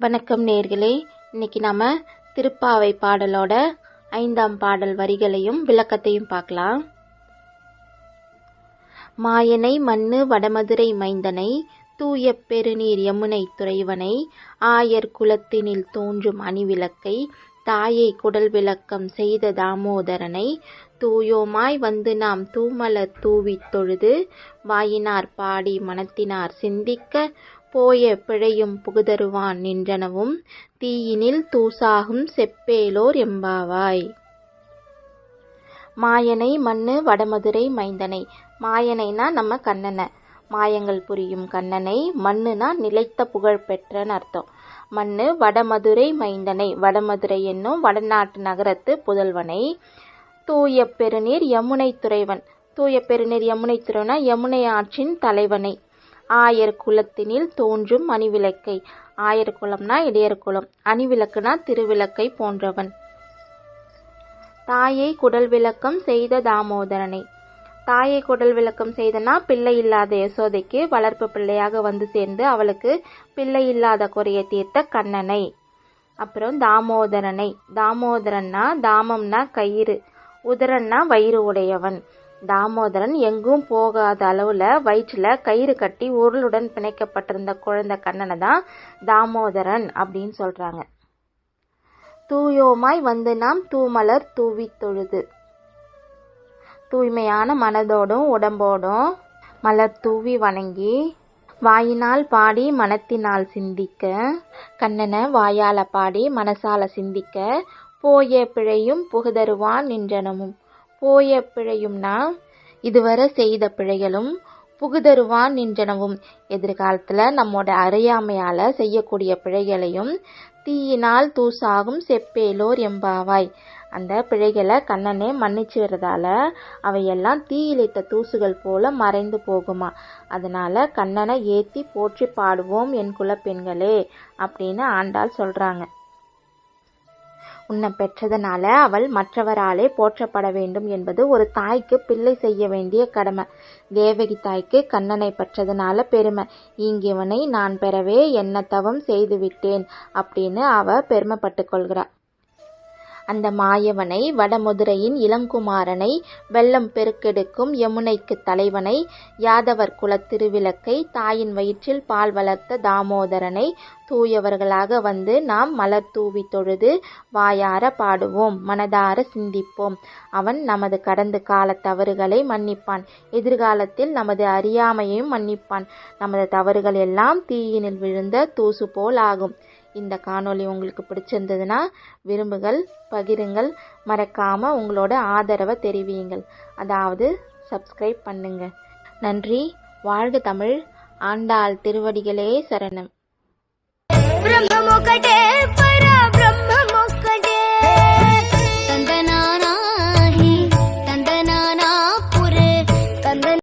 வணக்கம் நேர்களே. இன்னைக்கு நாம திருப்பாவை பாடலோட ஐந்தாம் பாடல் வரிகளையும் விளக்கத்தையும் பார்க்கலாம். மாயனை மண்ணு வடமதுரை மைந்தனை தூய பெருநீர் யமுனை துறைவனை ஆயர் குலத்தினில் தோன்றும் அணிவிளக்கை தாயை குடல் விளக்கம் செய்த தாமோதரனை தூயோமாய் வந்து நாம் தூமலர் தூவித் தொழுது வாயினார் பாடி மனத்தினார் சிந்திக்க போய பிழையும் புகுதருவான் நின்றனவும் தீயினில் தூசாகும் செப்பேலோர் எம்பாவாய். மாயனை மண்ணு வடமதுரை மைந்தனை. மாயனைனா நம்ம கண்ணனை. மாயங்கள் புரியும் கண்ணனை மண்ணுனா நிலைத்த புகழ் பெற்றன்னு அர்த்தம். மண்ணு வடமதுரை மைந்தனை. வடமதுரை என்னும் வடநாட்டு நகரத்து புதல்வனை. தூய பெருநீர் யமுனை துறைவன். தூய பெருநீர் யமுனை துறைவனா யமுனை ஆற்றின் தலைவனை. ஆயர் குலத்தினில் தோன்றும் அணிவிளக்கை. ஆயர் குலம்னா இடையர் குலம் அணிவிளக்குனா திருவிளக்கை போன்றவன். தாயை குடல் விளக்கம் செய்த தாமோதரனை. தாயை குடல் விளக்கம் செய்தனா பிள்ளை இல்லாத யசோதைக்கு வளர்ப்பு பிள்ளையாக வந்து சேர்ந்து அவளுக்கு பிள்ளை இல்லாத குறையை தீர்த்த கண்ணனை. அப்புறம் தாமோதரனை. தாமோதரன்னா தாமம்னா கயிறு. உதரன்னா வயிறு உடையவன். தாமோதரன் எங்கும் போகாத அளவுல வயிற்றுல கயிறு கட்டி உருளுடன் பிணைக்கப்பட்டிருந்த குழந்தை கண்ணனை தான் தாமோதரன் அப்படின்னு சொல்றாங்க. தூயோமாய் வந்து நாம் தூமலர் தூவி தொழுது தூய்மையான மனதோடும் உடம்போடும் மலர் தூவி வணங்கி வாயினால் பாடி மனத்தினால் சிந்திக்க கண்ணனை வாயால பாடி மனசால சிந்திக்க போய பிழையும் புகுதருவான் நின்றனமும் போய பிழையும்னா இதுவரை செய்த பிழைகளும் புகுதருவான் நின்றனவும். எதிர்காலத்தில் நம்மோட அறியாமையால் செய்யக்கூடிய பிழைகளையும் தீயினால் தூசாகும் செப்பேலோர் எம்பாவாய் அந்த பிழைகளை கண்ணனே மன்னிச்சுறதால அவையெல்லாம் தீயிலிட்ட தூசுகள் போல மறைந்து போகுமா. அதனால கண்ணனை ஏத்தி போற்றி பாடுவோம் என் குலப்பெண்களே அப்படின்னு ஆண்டாள் சொல்றாங்க. உன்னை பெற்றதனால அவள் மற்றவராலே போற்றப்பட வேண்டும் என்பது ஒரு தாய்க்கு பிள்ளை செய்ய வேண்டிய கடமை. தேவகி தாய்க்கு கண்ணனை பெற்றதனால பெருமை. இங்கிவனை நான் பெறவே என்ன தவம் செய்து விட்டேன் அப்படின்னு அவ பெருமைப்பட்டு கொள்கிறாள் அந்த மாயவனை வடமதுரையின் இளங்குமாரனை வெள்ளம் பெருக்கெடுக்கும் யமுனைக்கு தலைவனை யாதவர் குலத் திருவிளக்கை தாயின் வயிற்றில் பால் வளர்த்த தாமோதரனை தூயவர்களாக வந்து நாம் மலர் தூவி தொழுது வாயார பாடுவோம் மனதார சிந்திப்போம். அவன் நமது கடந்த கால தவறுகளை மன்னிப்பான். எதிர்காலத்தில் நமது அறியாமையையும் மன்னிப்பான். நமது தவறுகள் எல்லாம் தீயினில் விழுந்த தூசு போல் ஆகும். இந்த காணொளி உங்களுக்கு பிடிச்சிருந்ததுன்னா விரும்புகள் பகிருங்கள் மறக்காமல் உங்களோட ஆதரவை தெரிவியுங்கள். அதாவது சப்ஸ்கிரைப் பண்ணுங்க. நன்றி வாழ்க தமிழ் ஆண்டாள் திருவடிகளே சரணம். பிரம்ம